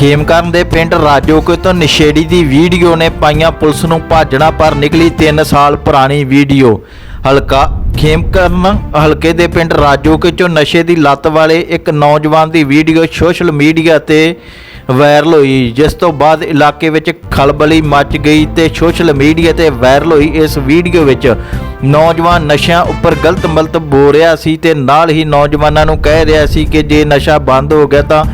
ਖੇਮਕਰਨ ਦੇ ਪਿੰਡ ਰਾਜੋਕੇ ਤੋਂ ਨਸ਼ੇੜੀ ਦੀ ਵੀਡੀਓ ਨੇ ਪਾਈਆਂ ਪੁਲਿਸ ਨੂੰ ਭਾਜਣਾ ਪਰ ਨਿਕਲੀ 3 ਸਾਲ ਪੁਰਾਣੀ ਵੀਡੀਓ। ਹਲਕਾ ਖੇਮਕਰਨ ਹਲਕੇ ਦੇ ਪਿੰਡ ਰਾਜੋਕੇ ਚੋਂ ਨਸ਼ੇ ਦੀ ਲੱਤ ਵਾਲੇ ਇੱਕ ਨੌਜਵਾਨ ਦੀ ਵੀਡੀਓ ਸੋਸ਼ਲ ਮੀਡੀਆ ਤੇ ਵਾਇਰਲ ਹੋਈ, ਜਿਸ ਤੋਂ ਬਾਅਦ ਇਲਾਕੇ ਵਿੱਚ ਖਲਬਲੀ ਮਚ ਗਈ ਤੇ ਸੋਸ਼ਲ ਮੀਡੀਆ ਤੇ ਵਾਇਰਲ ਹੋਈ। ਇਸ ਵੀਡੀਓ ਵਿੱਚ ਨੌਜਵਾਨ ਨਸ਼ਿਆਂ ਉੱਪਰ ਗਲਤ ਮਲਤ ਬੋਲ ਰਿਹਾ ਸੀ ਤੇ ਨਾਲ ਹੀ ਨੌਜਵਾਨਾਂ ਨੂੰ ਕਹਿ ਰਿਹਾ ਸੀ ਕਿ ਜੇ ਨਸ਼ਾ ਬੰਦ ਹੋ ਗਿਆ ਤਾਂ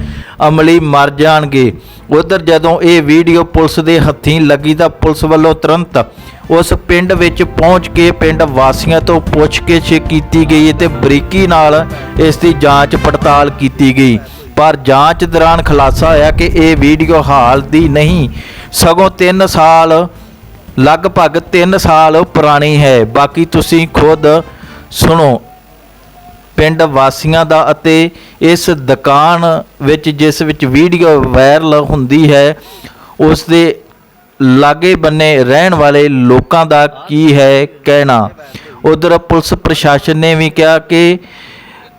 ਅਮਲੀ ਮਰ ਜਾਣਗੇ। ਉਧਰ ਜਦੋਂ ਇਹ ਵੀਡੀਓ ਪੁਲਿਸ ਦੇ ਹੱਥੀਂ ਲੱਗੀ ਤਾਂ ਪੁਲਿਸ ਵੱਲੋਂ ਤੁਰੰਤ ਉਸ ਪਿੰਡ ਵਿੱਚ ਪਹੁੰਚ ਕੇ ਪਿੰਡ ਵਾਸੀਆਂ ਤੋਂ ਪੁੱਛਗਿੱਛ ਕੀਤੀ ਗਈ ਅਤੇ ਬਰੀਕੀ ਨਾਲ ਇਸ ਦੀ ਜਾਂਚ ਪੜਤਾਲ ਕੀਤੀ ਗਈ। ਪਰ ਜਾਂਚ ਦੌਰਾਨ ਖੁਲਾਸਾ ਹੋਇਆ ਕਿ ਇਹ ਵੀਡੀਓ ਹਾਲ ਦੀ ਨਹੀਂ, ਸਗੋਂ 3 ਸਾਲ, ਲਗਭਗ 3 ਸਾਲ ਪੁਰਾਣੀ ਹੈ। ਬਾਕੀ ਤੁਸੀਂ ਖੁਦ ਸੁਣੋ। ਪਿੰਡ ਵਾਸੀਆਂ ਦਾ ਅਤੇ ਇਸ ਦੁਕਾਨ ਵਿੱਚ ਜਿਸ ਵਿੱਚ ਵੀਡੀਓ ਵਾਇਰਲ ਹੁੰਦੀ ਹੈ ਉਸ ਦੇ ਲਾਗੇ ਬੰਨੇ ਰਹਿਣ ਵਾਲੇ ਲੋਕਾਂ ਦਾ ਕੀ ਹੈ ਕਹਿਣਾ? ਉਧਰ ਪੁਲਿਸ ਪ੍ਰਸ਼ਾਸਨ ਨੇ ਵੀ ਕਿਹਾ ਕਿ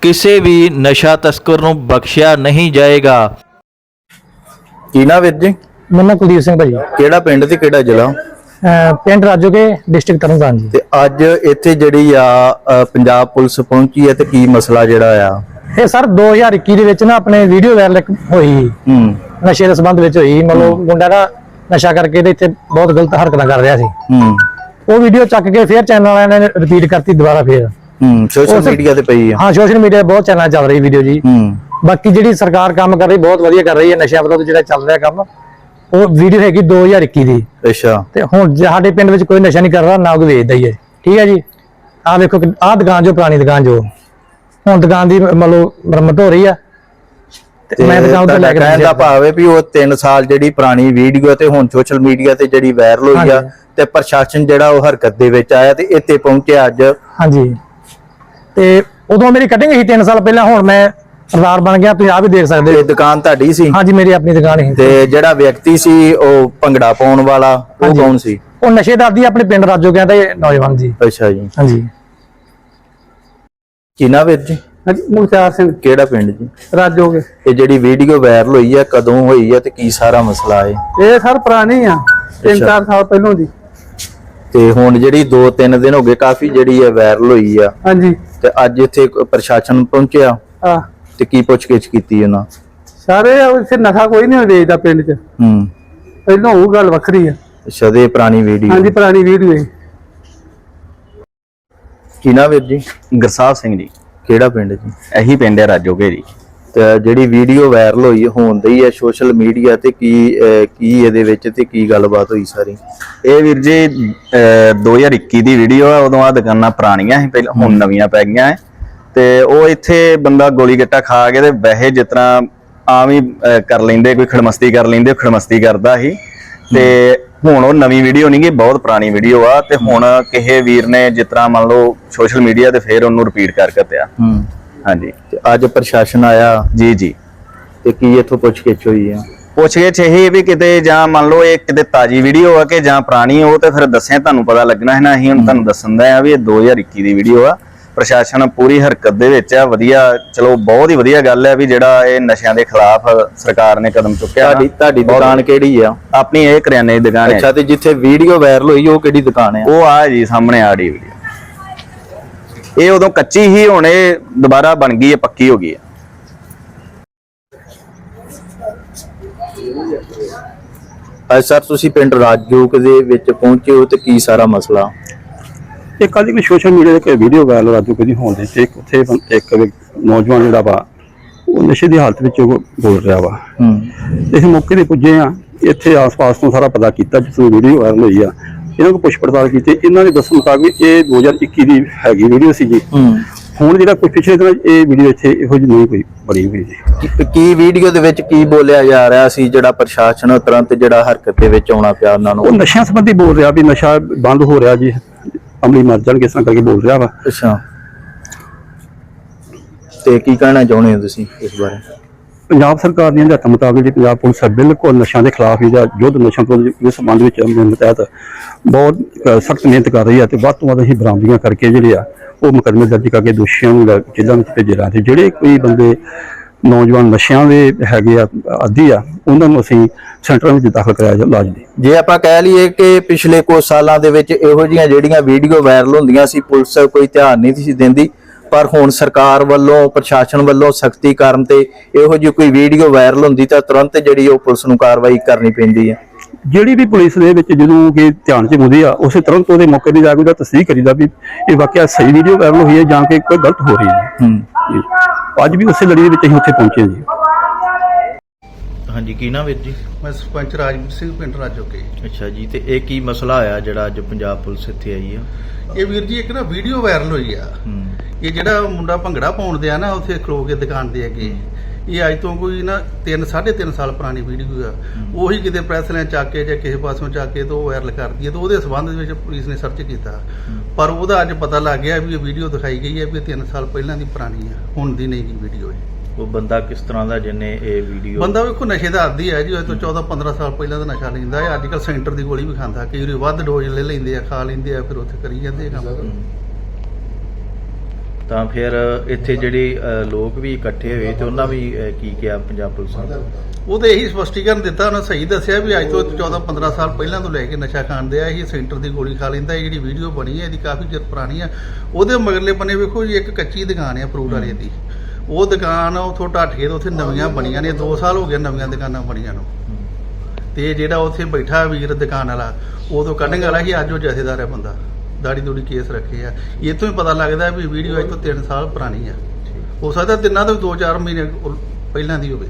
ਕਿਸੇ ਵੀ ਨਸ਼ਾ ਤਸਕਰ ਨੂੰ ਬਖਸ਼ਿਆ ਨਹੀਂ ਜਾਏਗਾ। ਕੀ ਨਾ ਵੀਰ ਜੀ? ਮੇਰਾ ਨਾਮ ਕੁਲਦੀਪ ਸਿੰਘ ਭਾਜੀ ਕਿਹੜਾ ਪਿੰਡ ਤੇ ਕਿਹੜਾ ਜ਼ਿਲ੍ਹਾ? ਪਿੰਡ ਰਾਜੋਕੇ ਡਿਸਟ੍ਰਿਕਟ ਤਰਨਤਾਰਨ ਜੀ। ਤੇ ਅੱਜ ਇੱਥੇ ਜਿਹੜੀ ਆ ਪੰਜਾਬ ਪੁਲਿਸ ਪਹੁੰਚੀ ਹੈ ਤੇ ਕੀ ਮਸਲਾ ਜਿਹੜਾ ਆ? ਇਹ ਸਰ 2021 ਦੇ ਵਿੱਚ ਨਾ ਆਪਣੇ ਵੀਡੀਓ ਵਾਇਰਲ ਹੋਈ। ਹੂੰ। ਨਸ਼ੇ ਦੇ ਸੰਬੰਧ ਵਿੱਚ ਹੋਈ। ਮਤਲਬ ਮੁੰਡਾ ਨਾ ਨਸ਼ਾ ਕਰਕੇ ਤੇ ਇੱਥੇ ਬਹੁਤ ਗਲਤ ਹਰਕਤਾਂ ਕਰ ਰਿਹਾ ਸੀ। ਹੂੰ। ਉਹ ਵੀਡੀਓ ਚੱਕ ਕੇ ਫੇਰ ਚੈਨਲ ਵਾਲਿਆਂ ਨੇ ਰਿਪੀਟ ਕਰਤੀ ਦੁਬਾਰਾ ਫੇਰ। ਹੂੰ ਸੋਸ਼ਲ ਮੀਡੀਆ ਤੇ ਪਈ ਆ। ਹਾਂ ਸੋਸ਼ਲ ਮੀਡੀਆ ਬਹੁਤ ਚੈਨਲ ਚੱਲ ਰਹੀ ਵੀਡੀਓ ਜੀ। ਹੂੰ। ਬਾਕੀ ਜਿਹੜੀ ਸਰਕਾਰ ਕੰਮ ਕਰ ਰਹੀ ਬਹੁਤ ਵਧੀਆ ਕਰ ਰਹੀ ਹੈ। ਨਸ਼ਿਆਂ ਵਿਰੁੱਧ ਜਿਹੜਾ ਚੱਲ ਰਿਹਾ ਕੰਮ ਉਹ ਵੀਡੀਓ ਹੈਗੀ 2021 ਦੀ। ਅੱਛਾ। ਤੇ ਹੁਣ ਸਾਡੇ ਪਿੰਡ ਵਿੱਚ ਕੋਈ ਨਸ਼ਾ ਨਹੀਂ ਕਰਦਾ ਨਾ ਕੋਈ ਵੇਚਦਾ ਹੀ ਹੈ। ਠੀਕ ਹੈ ਜੀ? ਆਹ ਵੇਖੋ ਆਹ ਦੁਕਾਨ ਜੋ ਪੁਰਾਣੀ ਦੁਕਾਨ ਜੋ। ਹੁਣ ਦੁਕਾਨ ਦੀ ਮਤਲਬ ਮੁਰੰਮਤ ਹੋ ਰਹੀ ਆ। ਤੇ ਮੈਂ ਦੁਕਾਨ ਤੋਂ ਲੈ ਕੇ ਕਹਿਣ ਦਾ ਭਾਵ ਹੈ ਵੀ ਉਹ 3 ਸਾਲ ਜਿਹੜੀ ਪੁਰਾਣੀ ਵੀਡੀਓ ਤੇ ਹੁਣ ਸੋਸ਼ਲ ਮੀਡੀਆ ਤੇ ਜਿਹੜੀ ਵਾਇਰਲ ਹੋਈ ਆ। ਤੇ ਪ੍ਰਸ਼ਾਸਨ ਜਿਹੜਾ ਉਹ ਹਰਕਤ ਦੇ ਵਿੱਚ ਆਇਆ ਤੇ ਇੱਥੇ ਪਹੁੰਚਿਆ ਅੱਜ। ਹਾਂਜੀ। ਤੇ ਉਦੋਂ ਮੇਰੀ ਕਟਿੰਗ ਸੀ 3 ਸਾਲ ਪਹਿਲਾਂ ਹੁਣ ਮੈਂ ਸਰਦਾਰ ਬਣ ਗਿਆ ਤੁਸੀਂ ਆਪ ਵੀ ਦੇਖ ਸਕਦੇ ਇਹ ਹੋ ਦੁਕਾਨ ਤੁਹਾਡੀ ਸੀ? ਹਾਂਜੀ ਮੇਰੀ ਆਪਣੀ ਦੁਕਾਨ ਸੀ। ਤੇ ਜਿਹੜਾ ਵਿਅਕਤੀ ਸੀ ਉਹ ਭੰਗੜਾ ਪਾਉਣ ਵਾਲਾ ਉਹ ਹਾਂਜੀ। ਕੌਣ ਸੀ? ਉਹ ਨਸ਼ੇ ਦਾ ਆਪਣੇ ਪਿੰਡ ਰਾਜੋ ਗਿਆ ਤੇ ਨੌਜਵਾਨ ਜੀ। ਅੱਛਾ ਜੀ। ਹਾਂਜੀ। ਕਿਨਾ ਵੀਰ ਜੀ? ਹਾਂਜੀ ਮੁਖਤਾਰ ਸਿੰਘ। ਕਿਹੜਾ ਪਿੰਡ ਜੀ? ਰਾਜੋਗੇ ਇਹ ਜਿਹੜੀ ਵੀਡੀਓ ਵਾਇਰਲ ਹੋਈ ਆ ਕਦੋਂ ਹੋਈ ਆ ਤੇ ਕੀ ਸਾਰਾ ਮਸਲਾ ਹੈ ਇਹ ਸਰ ਪੁਰਾਣੀ ਆ ਤਿੰਨ ਚਾਰ ਸਾਲ ਪਹਿਲਾਂ ਦੀ। ਤੇ ਹੁਣ ਜਿਹੜੀ 2-3 ਦਿਨ ਹੋ ਗਏ ਕਾਫੀ ਜਿਹੜੀ ਹੈ ਵਾਇਰਲ ਹੋਈ ਆ। ਹਾਂਜੀ। ਤੇ ਅੱਜ ਇੱਥੇ ਪ੍ਰਸ਼ਾਸਨ ਪਹੁੰਚਿਆ। ਆ ਤੇ ਕੀ ਪੁੱਛਗਿੱਛ ਕੀਤੀ ਉਹਨਾਂ? ਸਾਰੇ ਇੱਥੇ ਨਸ਼ਾ ਕੋਈ ਨਹੀਂ ਵੇਚਦਾ ਪਿੰਡ 'ਚ। ਹੂੰ। ਪਹਿਲਾਂ ਉਹ ਗੱਲ ਵੱਖਰੀ ਆ। ਅੱਛਾ ਤੇ ਇਹ ਪੁਰਾਣੀ ਵੀਡੀਓ ਪੁਰਾਣੀ ਵੀਡੀਓ ਹੈ ਕੀ ਨਾ ਵੀਰ ਜੀ? ਗੁਰਸਾਹਿਬ ਸਿੰਘ ਜੀ। ਕਿਹੜਾ ਪਿੰਡ ਜੀ? ਇਹੀ ਪਿੰਡ ਹੈ ਰਾਜੋਗੇ ਜੀ। ਤੇ ਜਿਹੜੀ ਵੀਡੀਓ ਵਾਇਰਲ ਹੋਈ ਹੋਣ ਦੀ ਹੈ ਸੋਸ਼ਲ ਮੀਡੀਆ ਤੇ ਕੀ ਕੀ ਇਹਦੇ ਵਿੱਚ ਤੇ ਕੀ ਗੱਲਬਾਤ ਹੋਈ ਸਾਰੀ? ਇਹ ਵੀਰ ਜੀ ਅਹ, 2021 ਦੀ ਵੀਡੀਓ ਹੈ ਉਦੋਂ ਆ ਦੁਕਾਨਾਂ ਪੁਰਾਣੀਆਂ ਸੀ ਪਹਿਲਾਂ ਹੁਣ ਨਵੀਆਂ ਪੈ ਗਈਆਂ ਹੈ ਤੇ ਉਹ ਇੱਥੇ ਬੰਦਾ ਗੋਲੀ ਗੱਟਾ ਖਾ ਕੇ ਤੇ ਵੈਸੇ ਜਿਸ ਤਰ੍ਹਾਂ ਆਮ ਹੀ ਕਰ ਲੈਂਦੇ ਕੋਈ ਖੜਮਸਤੀ ਕਰ ਲੈਂਦੇ ਖੜਮਸਤੀ ਕਰਦਾ ਸੀ। ਤੇ ਹੁਣ ਉਹ ਨਵੀਂ ਵੀਡੀਓ ਨਹੀਂ ਗੀ ਬਹੁਤ ਪੁਰਾਣੀ ਵੀਡੀਓ ਆ ਤੇ ਹੁਣ ਕਿਸੇ ਵੀਰ ਨੇ ਜਿਸ ਤਰ੍ਹਾਂ ਮੰਨ ਲਓ ਸੋਸ਼ਲ ਮੀਡੀਆ ਤੇ ਫੇਰ ਉਹਨੂੰ ਰਿਪੀਟ ਕਰ ਹੂੰ। ਹਾਂਜੀ। ਤੇ ਅੱਜ ਪ੍ਰਸ਼ਾਸਨ ਆਇਆ। ਜੀ ਜੀ। ਤੇ ਕੀ ਇੱਥੋਂ ਪੁੱਛਗਿੱਛ ਹੋਈ ਆ? ਪੁੱਛਗਿੱਛ ਇਹ ਵੀ ਕਿਤੇ ਜਾਂ ਮੰਨ ਲਓ ਇਹ ਕਿਤੇ ਤਾਜੀ ਵੀਡੀਓ ਆ ਕਿ ਜਾਂ ਪੁਰਾਣੀ ਉਹ ਤੇ ਫਿਰ ਦੱਸਿਆ ਤੁਹਾਨੂੰ ਪਤਾ ਲੱਗਣਾ ਹੈ ਨਾ ਅਸੀਂ ਹੁਣ ਤੁਹਾਨੂੰ ਦੱਸਣ ਦਾ ਆ ਵੀ ਇਹ 2021 ਦੀ ਵੀਡੀਓ ਆ। ਪ੍ਰਸ਼ਾਸਨ ਪੂਰੀ ਹਰਕਤ ਦੇ ਵਿੱਚ ਆ ਵਧੀਆ ਚਲੋ ਬਹੁਤ ਹੀ ਵਧੀਆ ਗੱਲ ਹੈ ਵੀ ਜਿਹੜਾ ਇਹ ਨਸ਼ਿਆਂ ਦੇ ਖਿਲਾਫ ਸਰਕਾਰ ਨੇ ਕਦਮ ਚੁੱਕਿਆ ਤੁਹਾਡੀ ਤੁਹਾਡੀ ਦੁਕਾਨ ਕਿਹੜੀ ਆ? ਆਪਣੀ ਇਹ ਕਰਿਆਨੇ ਦੀ ਦੁਕਾਨ ਅੱਛਾ ਹੈ ਤੇ ਜਿੱਥੇ ਵੀਡੀਓ ਵਾਇਰਲ ਹੋਈ ਉਹ ਕਿਹੜੀ ਦੁਕਾਨ ਆ? ਉਹ ਆ ਜੀ ਸਾਹਮਣੇ ਆ ਰਹੀ ਵੀਡੀਓ ਇਹ ਉਦੋਂ ਕੱਚੀ ਹੀ ਹੁਣ ਇਹ ਦੁਬਾਰਾ ਬਣ ਗਈ ਹੈ ਪੱਕੀ ਹੋ ਗਈ ਹੈ। ਅੱਜ ਸਰ ਤੁਸੀਂ ਪਿੰਡ ਰਾਜੋਕ ਦੇ ਵਿੱਚ ਪਹੁੰਚੇ ਹੋ ਤੇ ਕੀ ਸਾਰਾ ਮਸਲਾ? ਇਹ ਕੱਲ ਇੱਕ ਸੋਸ਼ਲ ਮੀਡੀਆ ਤੇ ਇੱਕ ਵੀਡੀਓ ਵਾਇਰਲ ਰਾਜੂ ਕਦੀ ਹੋਣ ਦੇ ਤੇ ਇੱਕ ਉੱਥੇ ਇੱਕ ਨੌਜਵਾਨ ਜਿਹੜਾ ਵਾ ਉਹ ਨਸ਼ੇ ਦੀ ਹਾਲਤ ਵਿੱਚ ਉਹ ਬੋਲ ਰਿਹਾ ਵਾ। ਹੂੰ। ਅਸੀਂ ਮੌਕੇ ਤੇ ਪੁੱਜੇ ਆ ਇੱਥੇ ਆਸ-ਪਾਸ ਤੋਂ ਸਾਰਾ ਪਤਾ ਕੀਤਾ ਜਿਸ ਨੂੰ ਵੀਡੀਓ ਵਾਇਰਲ ਹੋਈ ਆ। ਇਹਨਾਂ ਨੂੰ ਪੁੱਛ ਪੜਤਾਲ ਕੀਤੀ ਇਹਨਾਂ ਦੇ ਦੱਸਣ ਮੁਤਾਬਿਕ ਇਹ 2021 ਦੀ ਹੈਗੀ ਵੀਡੀਓ ਸੀ ਜੀ। ਹੂੰ। ਹੁਣ ਜਿਹੜਾ ਕੋਈ ਪਿਛਲੇ ਦਿਨ ਇਹ ਵੀਡੀਓ ਇੱਥੇ ਇਹੋ ਜਿਹੀ ਨਹੀਂ ਕੋਈ ਬਣੀ ਹੋਈ ਜੀ। ਕੀ- ਵੀਡੀਓ ਦੇ ਵਿੱਚ ਕੀ ਬੋਲਿਆ ਜਾ ਰਿਹਾ ਸੀ ਜਿਹੜਾ ਪ੍ਰਸ਼ਾਸਨ ਤੁਰੰਤ ਜਿਹੜਾ ਹਰਕਤ ਦੇ ਵਿੱਚ ਆਉਣਾ ਪਿਆ ਉਹਨਾਂ ਉਹ ਨੂੰ ਨਸ਼ਿਆਂ ਸੰਬੰਧੀ ਬੋਲ ਰਿਹਾ ਵੀ ਨਸ਼ਾ ਬੰਦ ਹੋ ਰਿਹਾ ਜੀ। ਅਮਲੀ ਮਰ ਜਾਣਗੇ ਇਸ ਤਰ੍ਹਾਂ ਕਰਕੇ ਬੋਲ ਰਿਹਾ ਵਾ। ਅੱਛਾ। ਤੇ ਕੀ ਕਹਿਣਾ ਚਾਹੁੰਦੇ ਹੋ ਤੁਸੀਂ ਇਸ ਬਾਰੇ? ਪੰਜਾਬ ਸਰਕਾਰ ਦੀਆਂ ਹਦਾਇਤਾਂ ਮੁਤਾਬਕ ਜਿਹੜੀ ਪੰਜਾਬ ਪੁਲਿਸ ਹੈ ਬਿਲਕੁਲ ਨਸ਼ਿਆਂ ਦੇ ਖਿਲਾਫ ਹੀ ਜਾਂ ਯੁੱਧ ਨਸ਼ਿਆਂ ਤੋਂ ਇਸ ਸੰਬੰਧ ਵਿੱਚ ਮੁਹਿੰਮ ਤਹਿਤ ਬਹੁਤ ਸਖਤ ਮਿਹਨਤ ਕਰ ਰਹੀ ਹੈ ਤੇ ਵੱਧ ਤੋਂ ਵੱਧ ਅਸੀਂ ਬਰਾਮਦੀਆਂ ਕਰਕੇ ਜਿਹੜੇ ਆ ਉਹ ਮੁਕੱਦਮੇ ਦਰਜ ਕਰਕੇ ਦੋਸ਼ੀਆਂ ਨੂੰ ਜੇਲ੍ਹਾਂ ਵਿੱਚ ਭੇਜੇ ਜਾਂਦੇ ਜਿਹੜੇ ਕੋਈ ਬੰਦੇ ਨੌਜਵਾਨ ਨਸ਼ਿਆਂ ਦੇ ਹੈਗੇ ਆ ਆਦੀ ਆ ਉਹਨਾਂ ਨੂੰ ਅਸੀਂ ਸੈਂਟਰਾਂ ਵਿੱਚ ਦਾਖਲ ਕਰਾਇਆ ਲਈ। ਜੇ ਆਪਾਂ ਕਹਿ ਲਈਏ ਕਿ ਪਿਛਲੇ ਕੁਝ ਸਾਲਾਂ ਦੇ ਵਿੱਚ ਇਹੋ ਜਿਹੀਆਂ ਜਿਹੜੀਆਂ ਵੀਡੀਓ ਵਾਇਰਲ ਹੁੰਦੀਆਂ ਸੀ ਪੁਲਿਸ ਕੋਈ ਧਿਆਨ ਨਹੀਂ ਸੀ ਦਿੰਦੀ ਪਰ ਹੁਣ ਸਰਕਾਰ ਵੱਲੋਂ ਪ੍ਰਸ਼ਾਸਨ ਵੱਲੋਂ ਸਖਤੀ ਕਰਨ ਤੇ ਇਹੋ ਜਿਹੀ ਕੋਈ ਵੀਡੀਓ ਵਾਇਰਲ ਹੁੰਦੀ ਤਾਂ ਤੁਰੰਤ ਜਿਹੜੀ ਉਹ ਪੁਲਿਸ ਨੂੰ ਕਾਰਵਾਈ ਕਰਨੀ ਪੈਂਦੀ ਹੈ ਜਿਹੜੀ ਵੀ ਪੁਲਿਸ ਦੇ ਵਿੱਚ ਜਦੋਂ ਕਿ ਧਿਆਨ ਚ ਆਉਂਦੀ ਆ ਉਸੇ ਤੁਰੰਤ ਉਹਦੇ ਮੌਕੇ ਤੇ ਜਾ ਕੇ ਉਹਦਾ ਤਸਦੀਕ ਕਰੀਦਾ ਵੀ ਇਹ ਵਾਕਿਆ ਸਹੀ ਵੀਡੀਓ ਵਾਇਰਲ ਹੋਈ ਹੈ ਜਾਂ ਕਿ ਕੋਈ ਗਲਤ ਹੋ ਰਹੀ ਹੈ। ਹੂੰ। ਜੀ। ਅੱਜ ਵੀ ਉਸੇ ਲੜੀ ਦੇ ਵਿੱਚ ਅਸੀਂ ਉੱਥੇ ਪਹੁੰਚੇ ਹਾਂ ਜੀ। ਹਾਂਜੀ ਕੀ ਨਾਮ ਵੀਰ ਜੀ? ਮੈਂ ਸਰਪੰਚ ਰਾਜਵੀਰ ਸਿੰਘ ਪਿੰਡ ਰਾਜੋਕੇ ਅੱਛਾ ਜੀ ਤੇ ਇਹ ਕੀ ਮਸਲਾ ਹੋਇਆ ਜਿਹੜਾ ਅੱਜ ਪੰਜਾਬ ਪੁਲਿਸ ਇੱਥੇ ਆਈ ਆ? ਇਹ ਵੀਰ ਜੀ ਇੱਕ ਨਾ ਵੀਡੀਓ ਵਾਇਰਲ ਹੋਈ ਆ। ਹੂੰ। ਇਹ ਜਿਹੜਾ ਮੁੰਡਾ ਭੰਗੜਾ ਪਾਉਣ ਦਿਆ ਨਾ ਉੱਥੇ ਖਲੋ ਕੇ ਦੁਕਾਨ ਦੇ ਅੱਗੇ। ਇਹ ਅੱਜ ਤੋਂ ਕੋਈ ਨਾ 3 3.5 ਸਾਲ ਪੁਰਾਣੀ ਵੀਡੀਓ ਆ। ਉਹੀ ਕਿਤੇ ਪ੍ਰੈਸ ਨੇ ਚੱਕ ਕੇ ਜਾਂ ਕਿਸੇ ਪਾਸੋਂ ਚੱਕ ਕੇ ਤੋਂ ਵਾਇਰਲ ਕਰਦੀ ਹੈ ਤੇ ਉਹਦੇ ਸਬੰਧ ਵਿੱਚ ਪੁਲਿਸ ਨੇ ਸਰਚ ਕੀਤਾ। ਪਰ ਉਹਦਾ ਅੱਜ ਪਤਾ ਲੱਗ ਗਿਆ ਵੀ ਇਹ ਵੀਡੀਓ ਦਿਖਾਈ ਗਈ ਹੈ ਵੀ 3 ਸਾਲ ਪਹਿਲਾਂ ਦੀ ਪੁਰਾਣੀ ਆ। ਹੁਣ ਦੀ ਨਹੀਂ ਗੀ ਵੀਡੀਓ ਇਹ। ਉਹ ਬੰਦਾ ਕਿਸ ਤਰ੍ਹਾਂ ਦਾ ਜਿਹਨੇ ਇਹ ਵੀਡੀਓ ਬੰਦਾ ਵੇਖੋ ਨਸ਼ੇ ਦਾ ਆਦੀ ਹੈ ਜੀ ਉਹ ਤੋਂ 14 15 ਸਾਲ ਪਹਿਲਾਂ ਦਾ ਨਸ਼ਾ ਲੈਂਦਾ ਹੈ। ਅੱਜ ਕੱਲ ਸੈਂਟਰ ਦੀ ਗੋਲੀ ਵੀ ਖਾਂਦਾ। ਕਈ ਵਾਰੀ ਵੱਧ ਡੋਜ਼ ਲੈ ਲੈਂਦੇ ਆ ਖਾ ਲੈਂਦੇ ਆ ਫਿਰ ਉੱਥੇ ਕਰੀ ਜਾਂਦੇ ਆ ਕੰਮ। ਤਾਂ ਫਿਰ ਇੱਥੇ ਜਿਹੜੇ ਲੋਕ ਵੀ ਇਕੱਠੇ ਹੋਏ ਤੇ ਉਹਨਾਂ ਵੀ ਕੀ ਕਿਹਾ ਪੰਜਾਬ ਪੁਲਿਸ ਨੇ? ਉਹ ਇਹੀ ਸਪਸ਼ਟੀਕਰਨ ਦਿੱਤਾ, ਉਹਨੇ ਸਹੀ ਦੱਸਿਆ ਵੀ ਅੱਜ ਤੋਂ 14 15 ਸਾਲ ਪਹਿਲਾਂ ਤੋਂ ਲੈ ਕੇ ਨਸ਼ਾ ਖਾਂਦੇ ਆ, ਇਹ ਸੈਂਟਰ ਦੀ ਗੋਲੀ ਖਾ ਲੈਂਦਾ, ਇਹ ਜਿਹੜੀ ਵੀਡੀਓ ਬਣੀ ਹੈ ਇਹਦੀ ਕਾਫੀ ਚਿਰ ਪੁਰਾਣੀ ਆ। ਉਹਦੇ ਮਗਰਲੇ ਬੰਨੇ ਵੇਖੋ ਜੀ, ਇੱਕ ਕੱਚੀ ਦੁਕਾਨ ਆ ਫਰੂਟ ਵਾਲੇ ਦੀ। ਉਹ ਦੁਕਾਨ ਉਥੋਂ ਢੱਠ ਕੇ ਉੱਥੇ ਨਵੀਆਂ ਬਣੀਆਂ ਨੇ 2 ਸਾਲ ਹੋ ਗਏ ਨਵੀਆਂ ਦੁਕਾਨਾਂ ਬਣੀਆਂ ਨੂੰ। ਤੇ ਜਿਹੜਾ ਉੱਥੇ ਬੈਠਾ ਵੀਰ ਦੁਕਾਨ ਵਾਲਾ ਉਦੋਂ ਕੱਢਣ ਵਾਲਾ ਸੀ, ਅੱਜ ਉਹ ਜਥੇਦਾਰ ਹੈ ਬੰਦਾ। ਦਾੜੀ ਦੂੜੀ ਕੇਸ ਰੱਖੇ ਆ। ਇਤੋਂ ਹੀ ਪਤਾ ਲੱਗਦਾ ਵੀ ਵੀਡੀਓ ਅੱਜ ਤੋਂ 3 ਸਾਲ ਪੁਰਾਣੀ ਆ। ਹੋ ਸਕਦਾ ਤਿੰਨਾਂ ਤੋਂ 2-4 ਮਹੀਨੇ ਪਹਿਲਾਂ ਦੀ ਹੋਵੇ।